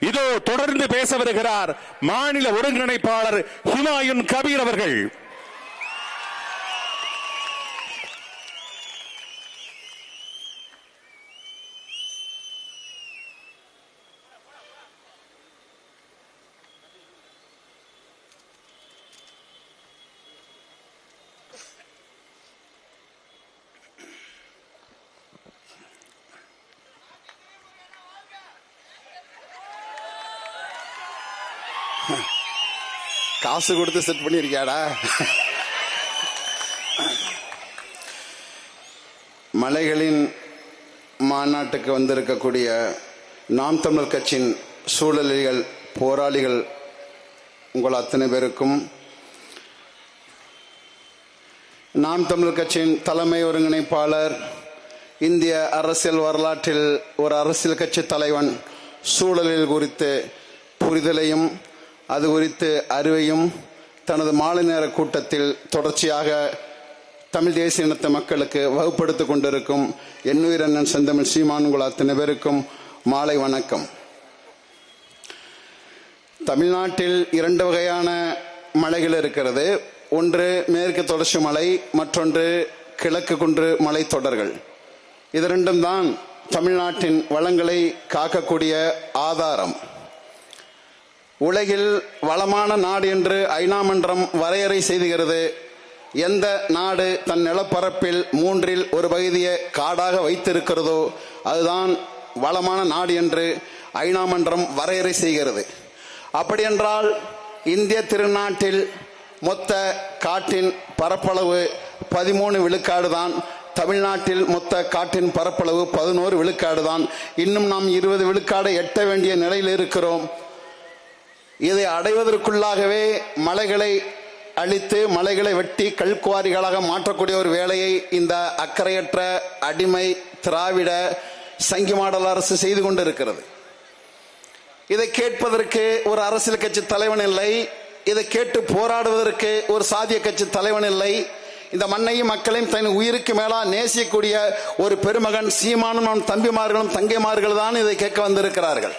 இதோ தொடர்ந்து பேச வருகிறார் மாநில ஒருங்கிணைப்பாளர் ஹிமாயுன் கபீர் அவர்கள். காசு கொடுத்து செட் பண்ணியிருக்கியாடா? மலைகளின் மாநாட்டுக்கு வந்திருக்கக்கூடிய நாம் தமிழர் கட்சியின் சூழலிகள் போராளிகள் உங்கள் அத்தனை பேருக்கும் நாம் தமிழர் கட்சியின் தலைமை ஒருங்கிணைப்பாளர் இந்திய அரசியல் வரலாற்றில் ஒரு அரசியல் கட்சி தலைவன் சூழலில் குறித்து புரிதலையும் அது குறித்து அறிவையும் தனது மாலை நேர கூட்டத்தில் தொடர்ச்சியாக தமிழ் தேசிய இனத்த மக்களுக்கு வகுப்படுத்திக் கொண்டிருக்கும் எண்ணுயிர் அண்ணன் செந்தமிழ் சீமான் அத்தனை பேருக்கும் மாலை வணக்கம். தமிழ்நாட்டில் இரண்டு வகையான மலைகள் இருக்கிறது. ஒன்று மேற்கு தொடர்ச்சி மலை மற்றொன்று கிழக்கு குன்று மலைத்தொடர்கள் இது ரெண்டும் தான் தமிழ்நாட்டின் வளங்களை காக்கக்கூடிய ஆதாரம். உலகில் வளமான நாடு என்று ஐநா மன்றம் வரையறை செய்துகிறது. எந்த நாடு தன் நிலப்பரப்பில் மூன்றில் ஒரு பகுதியை காடாக வைத்திருக்கிறதோ அதுதான் வளமான நாடு என்று ஐநா மன்றம் வரையறை செய்கிறது. அப்படியென்றால் இந்திய திருநாட்டில் மொத்த காட்டின் பரப்பளவு பதிமூணு விழுக்காடு தான் தமிழ்நாட்டில் மொத்த காட்டின் பரப்பளவு பதினோரு விழுக்காடு தான். இன்னும் நாம் இருபது விழுக்காடு எட்ட வேண்டிய நிலையில் இருக்கிறோம். இதை அடைவதற்குள்ளாகவே மலைகளை அழித்து மலைகளை வெட்டி கல்குவாரிகளாக மாற்றக்கூடிய ஒரு வேலையை இந்த அக்கறையற்ற அடிமை திராவிட சங்கி மாடல் அரசு செய்து கொண்டிருக்கிறது. இதை கேட்பதற்கு ஒரு அரசியல் கட்சி தலைவன் இல்லை இதை கேட்டு போராடுவதற்கு ஒரு சாதிய கட்சி தலைவன் இல்லை இந்த மண்ணையும் மக்களையும் தன் உயிருக்கு மேலா நேசிக்கக்கூடிய ஒரு பெருமகன் சீமானும் தம்பிமார்களும் தங்கைமார்கள் தான் இதை கேட்க வந்திருக்கிறார்கள்.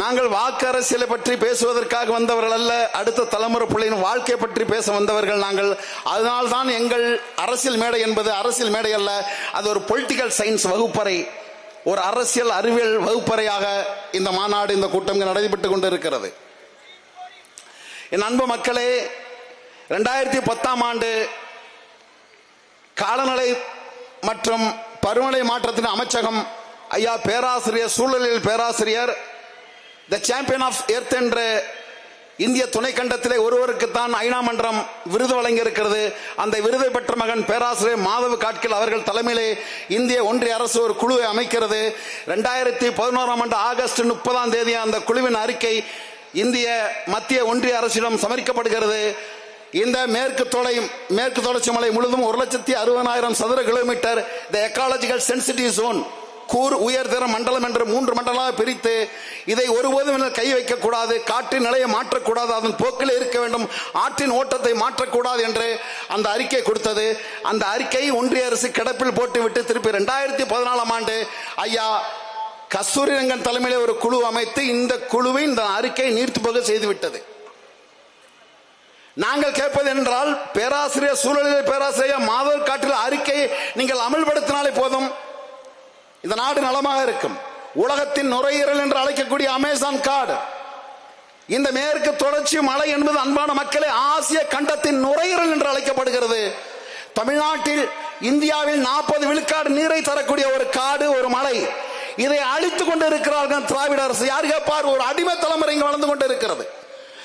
நாங்கள் வாக்கு அரசியலை பற்றி பேசுவதற்காக வந்தவர்கள் அல்ல அடுத்த தலைமுறை பிள்ளையின் வாழ்க்கை பற்றி பேச வந்தவர்கள் நாங்கள். அதனால்தான் எங்கள் அரசியல் மேடை என்பது அரசியல் மேடை அல்ல அது ஒரு பொலிட்டிக்கல் சயின்ஸ் வகுப்பறை ஒரு அரசியல் அறிவியல் வகுப்பறையாக இந்த மாநாடு இந்த கூட்டம் நடைபெற்று நடைபெற்றுக் கொண்டிருக்கிறது. என் அன்பு மக்களே ரெண்டாயிரத்தி பத்தாம் ஆண்டு காலநிலை மற்றும் பருவநிலை மாற்றத்தின் அமைச்சகம் ஐயா பேராசிரியர் சூழலில் பேராசிரியர் த சாம்பியன் ஆஃப் எர்த் என்ற இந்திய துணைக்கண்டத்திலே ஒருவருக்குத்தான் ஐநா மன்றம் விருது வழங்கியிருக்கிறது. அந்த விருதை பெற்ற மகன் பேராசிரியர் மாதவ காட்கில் அவர்கள் தலைமையிலே இந்திய ஒன்றிய அரசு ஒரு குழுவை அமைக்கிறது. ரெண்டாயிரத்தி பதினோராம் ஆண்டு ஆகஸ்ட் முப்பதாம் தேதி அந்த குழுவின் அறிக்கை இந்திய மத்திய ஒன்றிய அரசிடம் சமர்ப்பிக்கப்படுகிறது. இந்த மேற்கு தொலை மேற்கு தொடர்ச்சி மலை முழுதும் ஒரு லட்சத்தி அறுபதாயிரம் சதுர kilometre the ecological sensitive zone கூர் உயர்தர மண்டலம் என்று மூன்று மண்டலமாக பிரித்து இதை ஒருபோதும் கை வைக்கக்கூடாது காற்றின் நிலையை மாற்றக்கூடாது அதன் போக்கில் இருக்க வேண்டும் ஆற்றின் ஓட்டத்தை மாற்றக்கூடாது என்று அந்த அறிக்கை கொடுத்தது. அந்த அறிக்கை ஒன்றிய அரசு கிடப்பில் போட்டுவிட்டு திருப்பி ரெண்டாயிரத்தி பதினாலாம் ஆண்டு ஐயா கஸ்தூரி ரங்கன் தலைமையிலே ஒரு குழு அமைத்து இந்த குழுவை இந்த அறிக்கை நீர்த்து போக செய்துவிட்டது. நாங்கள் கேட்பது என்றால் பேராசிரியர் சூழலில் பேராசிரியர் மாதவர் காட்டில் அறிக்கையை நீங்கள் அமல்படுத்தினாலே போதும். இந்த நாடு நலமாக இருக்கும். உலகத்தின் நுரையீரல் என்று அழைக்கக்கூடிய அமேசான் காடு. இந்த மேற்கு தொடர்ச்சி மலை என்பது அன்பான மக்களே ஆசிய கண்டத்தின் நுரையீரல் என்று அழைக்கப்படுகிறது. தமிழ்நாட்டில் இந்தியாவில் நாற்பது விழுக்காடு நீரை தரக்கூடிய ஒரு காடு ஒரு மலை. இதை அழித்துக் கொண்டு இருக்கிறார்கள் திராவிட அரசு. யார் கேட்பார்? ஒரு அடிமை தலைமுறை இங்கு வளர்ந்து கொண்டு இருக்கிறது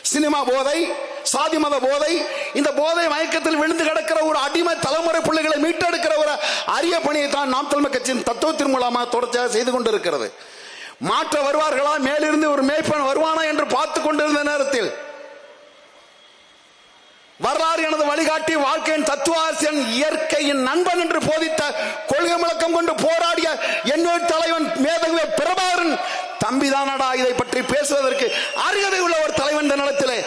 சினிமா போதை சாதி மத போதை இந்த போதை மயக்கத்தில் விழுந்து கிடக்கிற ஒரு அடிமை தலைமுறை பிள்ளைகளை மீட்டெடுக்கிற ஒரு அரிய பணியை தான் நாம் தலைமை கட்சியின் தத்துவத்தின் மூலமாக தொடர்ச்சியாக செய்து கொண்டிருக்கிறது. மாற்ற வருவார்களா? மேலிருந்து ஒரு மேய்ப்பன் வருவானா என்று பார்த்து கொண்டிருந்த நேரத்தில் வரலாறு எனது வழிகாட்டி வாழ்க்கையின் தத்துவாசியன் இயற்கையின் நண்பன் என்று போதித்த கொள்கை முழக்கம் கொண்டு போராடிய என்னோட தலைவன் மேதகுவே பிரபாகரன் தம்பிதானடா இதை பற்றி பேசுவதற்கு அருகதை உள்ள ஒரு தலைவன் இந்த நிலத்திலே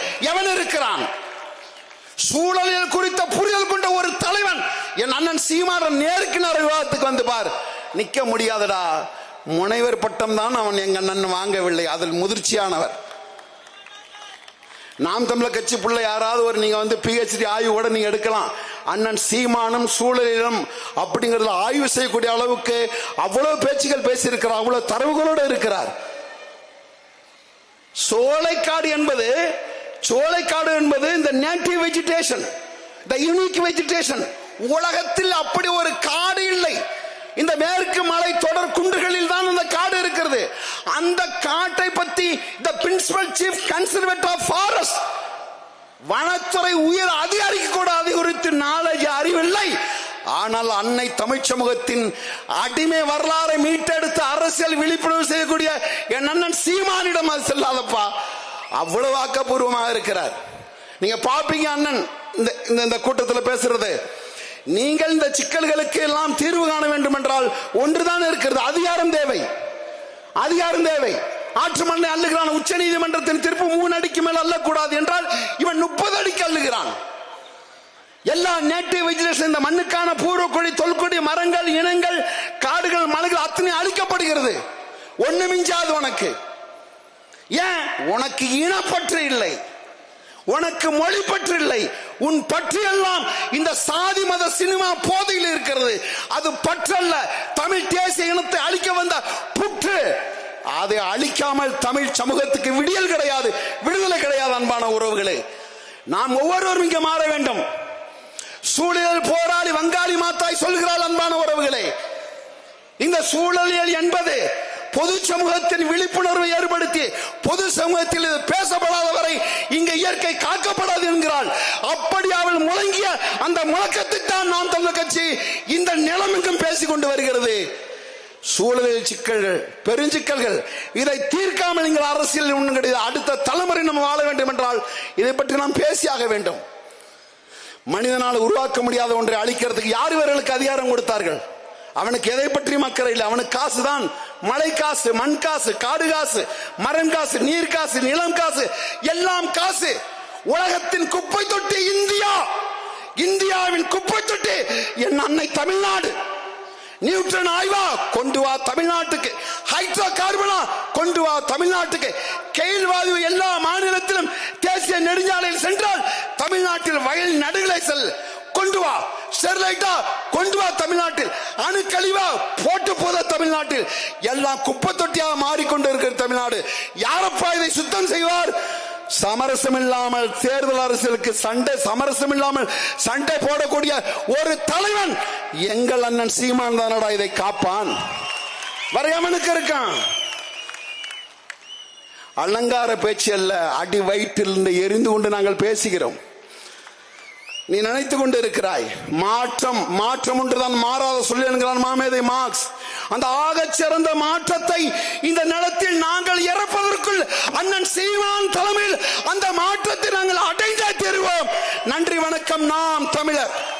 சூழலியல் குறித்த புரிதல் கொண்ட ஒரு தலைவன் என் அண்ணன் சீமான நேருக்கினார் விவாதத்துக்கு வந்து பார். நிக்க முடியாதடா. முனைவர் பட்டம் தான் அவன் எங்க அண்ணன் வாங்கவில்லை. அதில் முதிர்ச்சியானவர். நாம் தமிழர் கட்சி பிள்ளை யாராவது ஒரு நீங்க வந்து பிஹெச்டி ஆய்வு கூட நீங்க எடுக்கலாம். அண்ணன் சீமானும் சூழலிலும் அப்படிங்கறத ஆய்வு செய்யக்கூடிய அளவுக்கு அவ்வளவு பேச்சுகள் பேசியிருக்கிறார். அவ்வளவு தரவுகளோடு இருக்கிறார். சோலைக்காடு என்பது சோலைக்காடு என்பது இந்த native vegetation the unique vegetation உலகத்தில் அப்படி ஒரு காடு இல்லை. இந்த மேற்கு மலை தொடர் குன்றுகளில் தான் அந்த காடு இருக்கிறது. அந்த காட்டை பத்தி the principal chief conservator of forest வனத்துறை உயர் அதிகாரிக்கு கூட அது குறித்து நாலேஜ் அறிவில்லை. ஆனால் அன்னை தமிழ் சமூகத்தின் அடிமை வரலாறை மீட்டெடுத்து அரசியல் விழிப்புணர்வு செய்யக்கூடிய என் அண்ணன் சீமானிடம் அது செல்லாதப்பா. அவ்வளவு ஆக்கப்பூர்வமாக இருக்கிறார். நீங்க பாப்பீங்க அண்ணன் இந்த இந்த- இந்த கூட்டத்தில் பேசுறது. நீங்கள் இந்த சிக்கல்களுக்கு எல்லாம் தீர்வு காண வேண்டும் என்றால் ஒன்றுதான் இருக்கிறது. அதிகாரம் தேவை. அதிகாரம் தேவை. ஆற்று மண்ணை அள்ளுகிறான். உச்ச நீதிமன்றத்தின் தீர்ப்பு மூணு அடிக்கு மேல் அள்ளக்கூடாது என்றால் இவன் முப்பது அடிக்கு அள்ளுகிறான். எல்லா நேட்டிவ் வெஜிடேஷன் இந்த மண்ணுக்கான பூர்வக்குடி தொல்குடி மரங்கள் இனங்கள் காடுகள் மலைகள் அத்தனை அழிக்கப்படுகிறது. ஒண்ணு மிஞ்சாது உனக்கு. ஏன்? உனக்கு இனப்பற்று இல்லை. உனக்கு மொழி பற்று இல்லை. உன் பற்று எல்லாம் இந்த சாதி மத சினிமா போதையில் இருக்கிறது. அது பற்றல்ல. தமிழ் தேசிய இனத்தை அழிக்க வந்த புற்று. அதை அழிக்காமல் தமிழ் சமூகத்துக்கு விடியல் கிடையாது. விடுதலை கிடையாது அன்பான உறவுகளே. நாம் ஒவ்வொருவரும் இங்கே மாற வேண்டும். சூழல் போராளி வங்காளி மாத்தாய் சொல்கிறாள் அன்பான உறவுகளே. இந்த சூழலியல் என்பது பொது சமூகத்தின் விழிப்புணர்வை ஏற்படுத்தி பொது சமூகத்தில் இது பேசப்படாத வரை இங்கு இயற்கை காக்கப்படாது என்கிறாள். அப்படி அவள் முழங்கிய அந்த முழக்கத்துக்கு தான் நாம் தமிழர் கட்சி இந்த நிலமெங்கும் பேசிக்கொண்டு வருகிறது. சூழலில் சிக்கல்கள் பெருஞ்சிக்கல்கள் இதை தீர்க்காமல் நீங்கள் அரசியல் ஒன்றும் கிடையாது அடுத்த தலைமுறை நம்ம வாழ வேண்டும் என்றால் இதை பற்றி நாம் பேசியாக வேண்டும். மனிதனால் உருவாக்க முடியாத ஒன்றை அழிக்கிறதுக்கு யார் இவர்களுக்கு அதிகாரம் கொடுத்தார்கள்? அவனுக்கு எதை பற்றி அக்கறை இல்லை. அவனுக்கு காசு தான் மழை காசு மண் காசு காடு காசு மரம் காசு நீர் காசு நிலம் காசு எல்லாம் காசு. உலகத்தின் குப்பை தொட்டி இந்தியா. இந்தியாவின் குப்பை தொட்டி என் அன்னை தமிழ்நாடு. நியூட்ரன் ஆய்வா கொண்டு வா தமிழ்நாட்டுக்கு. ஹைட்ரோ கார்பனா கொண்டு வா தமிழ்நாட்டுக்கு. கெயில்வாயு எல்லா மாநிலத்திலும் தேசிய நெடுஞ்சாலையில் சென்றால் தமிழ்நாட்டில் வயல் நடுகளை செல். கொண்டு வா. ஸ்டெர்லைட்டா கொண்டு வா தமிழ்நாட்டில். அணுக்கழிவா போட்டு போத தமிழ்நாட்டில். எல்லாம் குப்பை தொட்டியாக மாறிக்கொண்டு இருக்கிற தமிழ்நாடு. யாரப்பா இதை சுத்தம் செய்வார்? சமரசம் இல்லாமல் தேர்தல் அரசியலுக்கு சண்டை சமரசம் இல்லாமல் சண்டை போடக்கூடிய ஒரு தலைவன் எங்கள் அண்ணன் சீமான் தானடா இதை காப்பான். வரையவனுக்கு இருக்கான். அலங்கார பேச்சு அல்ல அடி வயிற்றில் இருந்து எரிந்து கொண்டு நாங்கள் பேசுகிறோம். நீ நினைத்துக் கொண்டு இருக்கிறாய் மாற்றம் மாற்றம் ஒன்றுதான். மாறாத சொல்லி என்கிறான் மாமேதை மார்க்ஸ். அந்த ஆகச் சிறந்த மாற்றத்தை இந்த நிலத்தில் நாங்கள் இறப்பதற்குள் அண்ணன் சீமான் தலைமையில் அந்த மாற்றத்தை நாங்கள் அடைந்தே தருவோம். நன்றி வணக்கம். நாம் தமிழர்.